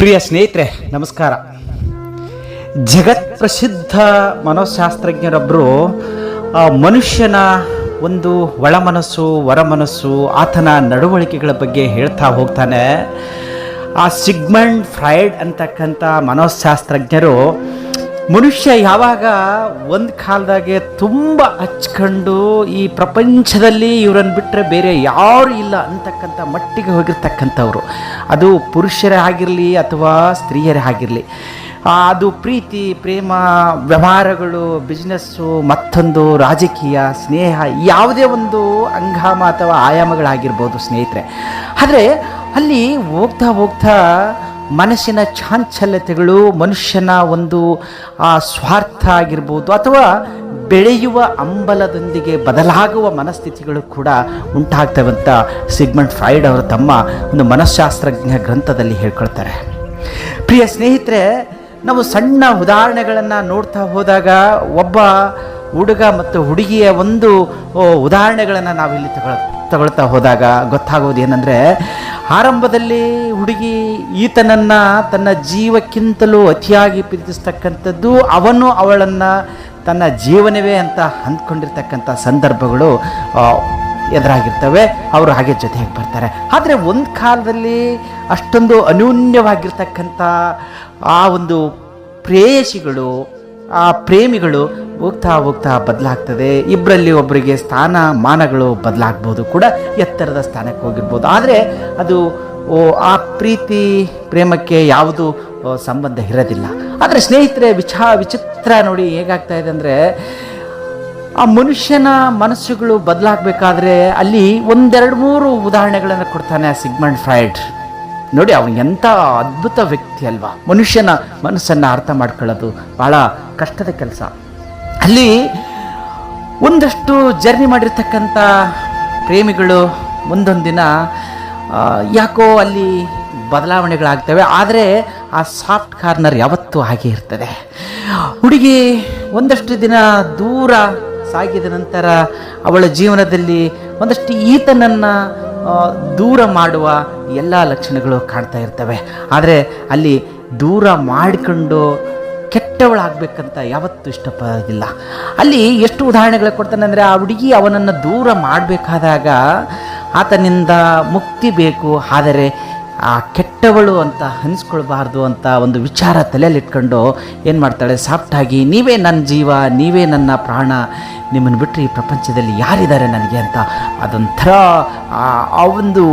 ಪ್ರಿಯ ಸ್ನೇಹಿತರೆ, ನಮಸ್ಕಾರ. ಜಗತ್ ಪ್ರಸಿದ್ಧ ಮನೋಶಾಸ್ತ್ರಜ್ಞರೊಬ್ಬರು ಮನುಷ್ಯನ ಒಂದು ಒಳ ಮನಸ್ಸು ಹೊರ ಮನಸ್ಸು ಆತನ ನಡವಳಿಕೆಗಳ ಬಗ್ಗೆ ಹೇಳ್ತಾ ಹೋಗ್ತಾನೆ. ಆ ಸಿಗ್ಮಂಡ್ ಫ್ರೈಡ್ ಅಂತಕ್ಕಂಥ ಮನೋಶಾಸ್ತ್ರಜ್ಞರು ಮನುಷ್ಯ ಯಾವಾಗ ಒಂದು ಕಾಲದಾಗೆ ತುಂಬ ಹಚ್ಕೊಂಡು ಈ ಪ್ರಪಂಚದಲ್ಲಿ ಇವರನ್ನು ಬಿಟ್ಟರೆ ಬೇರೆ ಯಾರು ಇಲ್ಲ ಅಂತಕ್ಕಂಥ ಮಟ್ಟಿಗೆ ಹೋಗಿರ್ತಕ್ಕಂಥವ್ರು. ಅದು ಪುರುಷರೇ ಆಗಿರಲಿ ಅಥವಾ ಸ್ತ್ರೀಯರೇ ಆಗಿರಲಿ. ಅದು ಪ್ರೀತಿ, ಪ್ರೇಮ, ವ್ಯವಹಾರಗಳು ಬಿಸ್ನೆಸ್ಸು ಮತ್ತೊಂದು ರಾಜಕೀಯ, ಸ್ನೇಹ, ಯಾವುದೇ ಒಂದು ಅಂಗಾಮ ಅಥವಾ ಆಯಾಮಗಳಾಗಿರ್ಬೋದು ಸ್ನೇಹಿತರೆ. ಆದರೆ ಅಲ್ಲಿ ಹೋಗ್ತಾ ಹೋಗ್ತಾ ಮನಸ್ಸಿನ ಚಾಂಚಲ್ಯತೆಗಳು ಮನುಷ್ಯನ ಒಂದು, ಆ, ಸ್ವಾರ್ಥ ಆಗಿರ್ಬೋದು ಅಥವಾ ಬೆಳೆಯುವ ಅಂಬಲದೊಂದಿಗೆ ಬದಲಾಗುವ ಮನಸ್ಥಿತಿಗಳು ಕೂಡ ಅಂತ ಸಿಗ್ಮಂಡ್ ಫ್ರೈಡ್ ಅವರು ತಮ್ಮ ಒಂದು ಮನಃಶಾಸ್ತ್ರಜ್ಞ ಗ್ರಂಥದಲ್ಲಿ ಹೇಳ್ಕೊಳ್ತಾರೆ. ಪ್ರಿಯ ಸ್ನೇಹಿತರೆ, ನಾವು ಸಣ್ಣ ಉದಾಹರಣೆಗಳನ್ನು ನೋಡ್ತಾ ಹೋದಾಗ ಒಬ್ಬ ಹುಡುಗ ಮತ್ತು ಹುಡುಗಿಯ ಒಂದು ಉದಾಹರಣೆಗಳನ್ನು ನಾವಿಲ್ಲಿ ತಗೊಳ, ತಗೊಳ್ತಾ ಹೋದಾಗ ಗೊತ್ತಾಗೋದು ಏನಂದರೆ ಆರಂಭದಲ್ಲಿ ಹುಡುಗಿ ಈತನನ್ನು ತನ್ನ ಜೀವಕ್ಕಿಂತಲೂ ಅತಿಯಾಗಿ ಪ್ರೀತಿಸ್ತಕ್ಕಂಥದ್ದು, ಅವನು ಅವಳನ್ನು ತನ್ನ ಜೀವನವೇ ಅಂತ ಅಂದ್ಕೊಂಡಿರ್ತಕ್ಕಂಥ ಸಂದರ್ಭಗಳು ಎದುರಾಗಿರ್ತವೆ. ಅವರು ಹಾಗೆ ಜೊತೆಗೆ ಬರ್ತಾರೆ. ಆದರೆ ಒಂದು ಕಾಲದಲ್ಲಿ ಅಷ್ಟೊಂದು ಅನ್ಯೂನ್ಯವಾಗಿರ್ತಕ್ಕಂಥ ಆ ಒಂದು ಪ್ರೇಯಸಿಗಳು ಆ ಪ್ರೇಮಿಗಳು ಹೋಗ್ತಾ ಹೋಗ್ತಾ ಬದಲಾಗ್ತದೆ. ಇಬ್ಬರಲ್ಲಿ ಒಬ್ಬರಿಗೆ ಸ್ಥಾನ ಮಾನಗಳು ಬದಲಾಗ್ಬೋದು ಕೂಡ ಎತ್ತರದ ಸ್ಥಾನಕ್ಕೆ ಹೋಗಿರ್ಬೋದು. ಆದರೆ ಅದು ಓ, ಆ ಪ್ರೀತಿ ಪ್ರೇಮಕ್ಕೆ ಯಾವುದು ಸಂಬಂಧ ಇರೋದಿಲ್ಲ. ಆದರೆ ಸ್ನೇಹಿತರೆ ವಿಚಾ ವಿಚಿತ್ರ ನೋಡಿ ಹೇಗಾಗ್ತಾ ಇದೆ ಅಂದರೆ ಆ ಮನುಷ್ಯನ ಮನಸ್ಸುಗಳು ಬದಲಾಗಬೇಕಾದ್ರೆ ಅಲ್ಲಿ ಒಂದೆರಡು ಮೂರು ಉದಾಹರಣೆಗಳನ್ನು ಕೊಡ್ತಾನೆ ಸಿಗ್ಮಂಡ್ ಫ್ರೈಡ್ ನೋಡಿ, ಅವನು ಎಂಥ ಅದ್ಭುತ ವ್ಯಕ್ತಿ ಅಲ್ವಾ? ಮನುಷ್ಯನ ಮನಸ್ಸನ್ನು ಅರ್ಥ ಮಾಡ್ಕೊಳ್ಳೋದು ಭಾಳ ಕಷ್ಟದ ಕೆಲಸ. ಅಲ್ಲಿ ಒಂದಷ್ಟು ಜರ್ನಿ ಮಾಡಿರ್ತಕ್ಕಂಥ ಪ್ರೇಮಿಗಳು ಮುಂದೊಂದು ದಿನ ಯಾಕೋ ಅಲ್ಲಿ ಬದಲಾವಣೆಗಳಾಗ್ತವೆ, ಆದರೆ ಆ ಸಾಫ್ಟ್ ಕಾರ್ನರ್ ಯಾವತ್ತೂ ಹಾಗೆ ಇರ್ತದೆ. ಹುಡುಗಿ ಒಂದಷ್ಟು ದಿನ ದೂರ ಸಾಗಿದ ನಂತರ ಅವಳ ಜೀವನದಲ್ಲಿ ಒಂದಷ್ಟು ಈತನನ್ನು ದೂರ ಮಾಡುವ ಎಲ್ಲ ಲಕ್ಷಣಗಳು ಕಾಣ್ತಾ ಇರ್ತವೆ. ಆದರೆ ಅಲ್ಲಿ ದೂರ ಮಾಡಿಕೊಂಡು ಕೆಟ್ಟವಳಾಗಬೇಕಂತ ಯಾವತ್ತೂ ಇಷ್ಟಪಡೋದಿಲ್ಲ. ಅಲ್ಲಿ ಎಷ್ಟು ಉದಾಹರಣೆಗಳು ಕೊಡ್ತಾನೆ ಅಂದರೆ ಆ ಹುಡುಗಿ ಅವನನ್ನು ದೂರ ಮಾಡಬೇಕಾದಾಗ ಆತನಿಂದ ಮುಕ್ತಿ ಬೇಕು, ಆದರೆ ಆ ಕೆಟ್ಟವಳು ಅಂತ ಅನಿಸ್ಕೊಳ್ಬಾರ್ದು ಅಂತ ಒಂದು ವಿಚಾರ ತಲೆಯಲ್ಲಿಟ್ಕೊಂಡು ಏನು ಮಾಡ್ತಾಳೆ? ಸಾಫ್ಟಾಗಿ, ನೀವೇ ನನ್ನ ಜೀವ, ನೀವೇ ನನ್ನ ಪ್ರಾಣ, ನಿಮ್ಮನ್ನು ಬಿಟ್ಟರೆ ಈ ಪ್ರಪಂಚದಲ್ಲಿ ಯಾರಿದ್ದಾರೆ ನನಗೆ? ಅಂತ ಅದೊಂಥರ, ಆ- ಆ ಒಂದು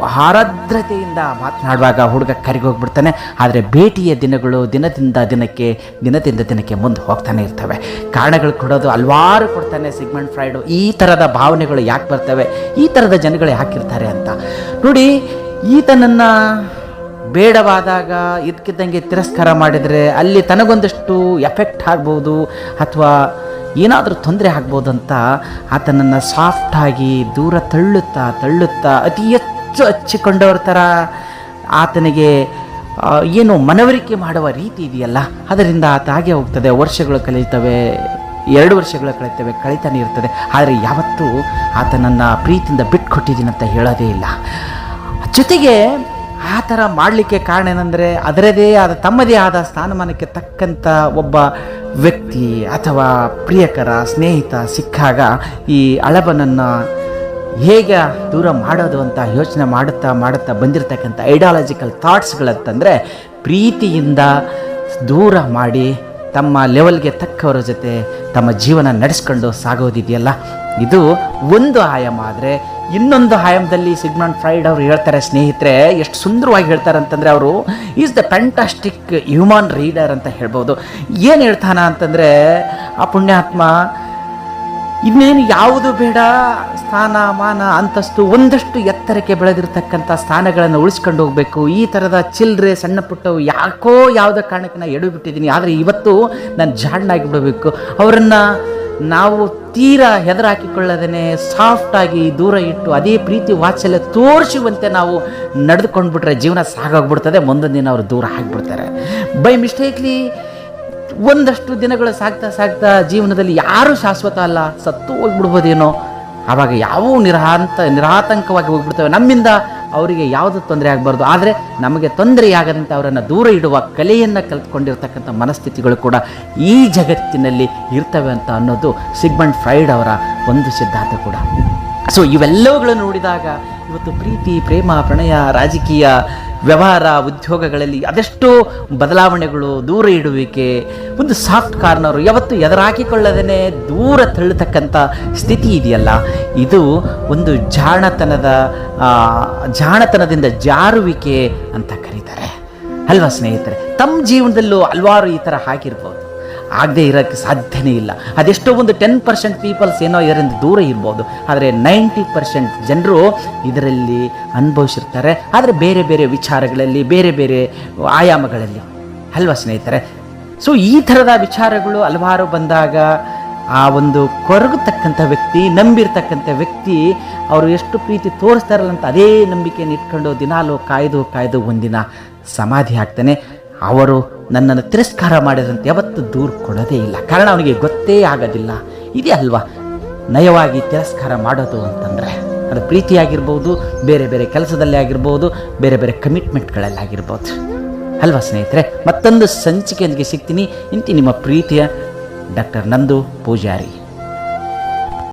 ಆರಾದ್ರತೆಯಿಂದ ಮಾತನಾಡುವಾಗ ಹುಡುಗ ಕರಿಗೋಗ್ಬಿಡ್ತಾನೆ ಆದರೆ ಭೇಟಿಯ ದಿನಗಳು ದಿನದಿಂದ ದಿನಕ್ಕೆ ದಿನದಿಂದ ದಿನಕ್ಕೆ ಮುಂದೆ ಹೋಗ್ತಾನೆ ಇರ್ತವೆ. ಕಾರಣಗಳು ಕೊಡೋದು ಹಲ್ವಾರು ಕೊಡ್ತಾನೆ ಸಿಗ್ಮೆಂಟ್ ಫ್ರೈಡು ಈ ಥರದ ಭಾವನೆಗಳು ಯಾಕೆ ಬರ್ತವೆ? ಈ ಥರದ ಜನಗಳು ಯಾಕಿರ್ತಾರೆ ಅಂತ. ನೋಡಿ ಈತನನ್ನು ಬೇಡವಾದಾಗ ಇದಕ್ಕಿದ್ದಂಗೆ ತಿರಸ್ಕಾರ ಮಾಡಿದರೆ ಅಲ್ಲಿ ತನಗೊಂದಷ್ಟು ಎಫೆಕ್ಟ್ ಆಗ್ಬೋದು ಅಥವಾ ಏನಾದರೂ ತೊಂದರೆ ಆಗ್ಬೋದು ಅಂತ ಆತನನ್ನು ಸಾಫ್ಟಾಗಿ ದೂರ ತಳ್ಳುತ್ತಾ ತಳ್ಳುತ್ತಾ ಅತಿ ಹೆಚ್ಚು ಹಚ್ಚಿಕೊಂಡವ್ರ ಥರ ಆತನಿಗೆ ಏನು ಮನವರಿಕೆ ಮಾಡುವ ರೀತಿ ಇದೆಯಲ್ಲ, ಅದರಿಂದ ಆತ ಹಾಗೆ ಹೋಗ್ತದೆ. ವರ್ಷಗಳು ಕಳೀತವೆ ಎರಡು ವರ್ಷಗಳು ಕಳೀತವೆ ಕಳೀತಾನೆ ಇರ್ತದೆ. ಆದರೆ ಯಾವತ್ತೂ ಆತನನ್ನು ಪ್ರೀತಿಯಿಂದ ಬಿಟ್ಕೊಟ್ಟಿದ್ದೀನಿ ಅಂತ ಹೇಳೋದೇ ಇಲ್ಲ. ಜೊತೆಗೆ ಆ ಥರ ಮಾಡಲಿಕ್ಕೆ ಕಾರಣ ಏನಂದರೆ ಅದರದೇ ಆದ, ತಮ್ಮದೇ ಆದ ಸ್ಥಾನಮಾನಕ್ಕೆ ತಕ್ಕಂಥ ಒಬ್ಬ ವ್ಯಕ್ತಿ ಅಥವಾ ಪ್ರಿಯಕರ, ಸ್ನೇಹಿತ ಸಿಕ್ಕಾಗ ಈ ಅಳಬನನ್ನು ಹೇಗೆ ದೂರ ಮಾಡೋದು ಅಂತ ಯೋಚನೆ ಮಾಡುತ್ತಾ ಮಾಡುತ್ತಾ ಬಂದಿರತಕ್ಕಂಥ ಐಡಿಯಾಲಜಿಕಲ್ ಥಾಟ್ಸ್ಗಳಂತಂದರೆ ಪ್ರೀತಿಯಿಂದ ದೂರ ಮಾಡಿ ತಮ್ಮ ಲೆವೆಲ್ಗೆ ತಕ್ಕವರ ಜೊತೆ ತಮ್ಮ ಜೀವನ ನಡೆಸ್ಕೊಂಡು ಸಾಗೋದಿದೆಯಲ್ಲ? ಇದು ಒಂದು ಆಯಾಮ. ಆದರೆ ಇನ್ನೊಂದು ಆಯಾಮದಲ್ಲಿ ಸಿಗ್ಮಂಡ್ ಫ್ರೈಡ್ ಅವರು ಹೇಳ್ತಾರೆ, ಸ್ನೇಹಿತರೆ, ಎಷ್ಟು ಸುಂದರವಾಗಿ ಹೇಳ್ತಾರೆ ಅಂತಂದರೆ ಅವರು is the fantastic human reader ಅಂತ ಹೇಳ್ಬೋದು. ಏನು ಹೇಳ್ತಾನ ಅಂತಂದರೆ, ಆ ಪುಣ್ಯಾತ್ಮ, ಇನ್ನೇನು ಯಾವುದು ಬೇಡ, ಸ್ಥಾನ, ಮಾನ, ಅಂತಸ್ತು ಒಂದಷ್ಟು ಎತ್ತರಕ್ಕೆ ಬೆಳೆದಿರ್ತಕ್ಕಂಥ ಸ್ಥಾನಗಳನ್ನು ಉಳಿಸ್ಕೊಂಡು ಹೋಗಬೇಕು. ಈ ಥರದ ಚಿಲ್ಲರೆ ಸಣ್ಣ ಪುಟ್ಟವು ಯಾಕೋ ಯಾವುದೋ ಕಾರಣಕ್ಕೆ ನಾನು ಎಡಬಿಟ್ಟಿದ್ದೀನಿ ಆದರೆ ಇವತ್ತು ನಾನು ಜಾಣ್ಣಾಗಿ ಬಿಡಬೇಕು. ಅವರನ್ನು ನಾವು ತೀರಾ ಹೆದರಾಕಿಕೊಳ್ಳದೇ ಸಾಫ್ಟಾಗಿ ದೂರ ಇಟ್ಟು ಅದೇ ಪ್ರೀತಿ ವಾತ್ಸಲ್ಯ ತೋರಿಸುವಂತೆ ನಾವು ನಡೆದುಕೊಂಡು ಬಿಟ್ರೆ ಜೀವನ ಸಾಗೋಗ್ಬಿಡ್ತದೆ. ಮುಂದೊಂದು ದಿನ ಅವರು ದೂರ ಆಗಿಬಿಡ್ತಾರೆ. ಬೈ ಮಿಸ್ಟೇಕ್ಲಿ ಒಂದಷ್ಟು ದಿನಗಳು ಸಾಗ್ತಾ ಸಾಗ್ತಾ ಜೀವನದಲ್ಲಿ ಯಾರೂ ಶಾಶ್ವತ ಅಲ್ಲ. ಸತ್ತು ಹೋಗ್ಬಿಡ್ಬೋದೇನೋ ಆವಾಗ ಯಾವ ನಿರಾಂತ ನಿರಾತಂಕವಾಗಿ ಹೋಗ್ಬಿಡ್ತವೆ. ನಮ್ಮಿಂದ ಅವರಿಗೆ ಯಾವುದು ತೊಂದರೆ ಆಗಬಾರ್ದು. ಆದರೆ ನಮಗೆ ತೊಂದರೆಯಾಗದಂತೆ ಅವರನ್ನು ದೂರ ಇಡುವ ಕಲೆಯನ್ನು ಕಲ್ತ್ಕೊಂಡಿರ್ತಕ್ಕಂಥ ಮನಸ್ಥಿತಿಗಳು ಕೂಡ ಈ ಜಗತ್ತಿನಲ್ಲಿ ಇರ್ತವೆ ಅಂತ ಅನ್ನೋದು ಸಿಗ್ಮಂಡ್ ಫ್ರೈಡ್ ಅವರ ಒಂದು ಸಿದ್ಧಾಂತ ಕೂಡ. ಸೊ ಇವೆಲ್ಲವುಗಳನ್ನು ನೋಡಿದಾಗ ಇವತ್ತು ಪ್ರೀತಿ, ಪ್ರೇಮ, ಪ್ರಣಯ, ರಾಜಕೀಯ, ವ್ಯವಹಾರ, ಉದ್ಯೋಗಗಳಲ್ಲಿ ಅದೆಷ್ಟೋ ಬದಲಾವಣೆಗಳು ದೂರ ಇಡುವಿಕೆ. ಒಂದು ಸಾಫ್ಟ್ ಕಾರ್ನರು ಯಾವತ್ತು ಎದುರಾಕಿಕೊಳ್ಳದೇ ದೂರ ತಳ್ಳತಕ್ಕಂಥ ಸ್ಥಿತಿ ಇದೆಯಲ್ಲ. ಇದು ಒಂದು ಜಾಣತನದ ಜಾಣತನದಿಂದ ಜಾರುವಿಕೆ ಅಂತ ಕರೀತಾರೆ. ಅಲ್ವಾ ಸ್ನೇಹಿತರೆ? ತಮ್ಮ ಜೀವನದಲ್ಲೂ ಹಲವಾರು ಈ ಥರ ಹಾಕಿರ್ಬೋದು ಆಗದೆ ಇರೋಕ್ಕೆ ಸಾಧ್ಯನೇ ಇಲ್ಲ. ಅದೆಷ್ಟೋ ಒಂದು ಟೆನ್ ಪರ್ಸೆಂಟ್ ಪೀಪಲ್ಸ್ ಏನೋ ಇದರಿಂದ ದೂರ ಇರ್ಬೋದು. ಆದರೆ ನೈಂಟಿ ಪರ್ಸೆಂಟ್ ಜನರು ಇದರಲ್ಲಿ ಅನುಭವಿಸಿರ್ತಾರೆ. ಆದರೆ ಬೇರೆ ಬೇರೆ ವಿಚಾರಗಳಲ್ಲಿ, ಬೇರೆ ಬೇರೆ ಆಯಾಮಗಳಲ್ಲಿ. ಅಲ್ವಾ ಸ್ನೇಹಿತರೆ? ಸೊ ಈ ಥರದ ವಿಚಾರಗಳು ಹಲವಾರು ಬಂದಾಗ ಆ ಒಂದು ಕೊರಗತಕ್ಕಂಥ ವ್ಯಕ್ತಿ, ನಂಬಿರ್ತಕ್ಕಂಥ ವ್ಯಕ್ತಿ, ಅವರು ಎಷ್ಟು ಪ್ರೀತಿ ತೋರಿಸ್ತಾರಲ್ಲ ಅಂತ ಅದೇ ನಂಬಿಕೆಯನ್ನು ಇಟ್ಕೊಂಡು ದಿನಾಲು ಕಾಯ್ದು ಕಾಯ್ದು ಒಂದಿನ ಸಮಾಧಿ ಆಗ್ತಾನೆ ಅವರು ನನ್ನನ್ನು ತಿರಸ್ಕಾರ ಮಾಡಿದಂತೆ ಯಾವತ್ತೂ ದೂರು ಕೊಡೋದೇ ಇಲ್ಲ. ಕಾರಣ ಅವನಿಗೆ ಗೊತ್ತೇ ಆಗೋದಿಲ್ಲ. ಇದೇ ಅಲ್ವಾ? ನಯವಾಗಿ ತಿರಸ್ಕಾರ ಮಾಡೋದು ಅಂತಂದರೆ. ಅದು ಪ್ರೀತಿಯಾಗಿರ್ಬೋದು, ಬೇರೆ ಬೇರೆ ಕೆಲಸದಲ್ಲಿ ಆಗಿರ್ಬೋದು, ಬೇರೆ ಬೇರೆ ಕಮಿಟ್ಮೆಂಟ್ಗಳಲ್ಲಿ ಆಗಿರ್ಬೋದು. ಅಲ್ವಾ ಸ್ನೇಹಿತರೆ? ಮತ್ತೊಂದು ಸಂಚಿಕೆಯೊಂದಿಗೆ ಸಿಗ್ತೀನಿ. ಇಂತಿ ನಿಮ್ಮ ಪ್ರೀತಿಯ ಡಾಕ್ಟರ್ ನಂದು ಪೂಜಾರಿ.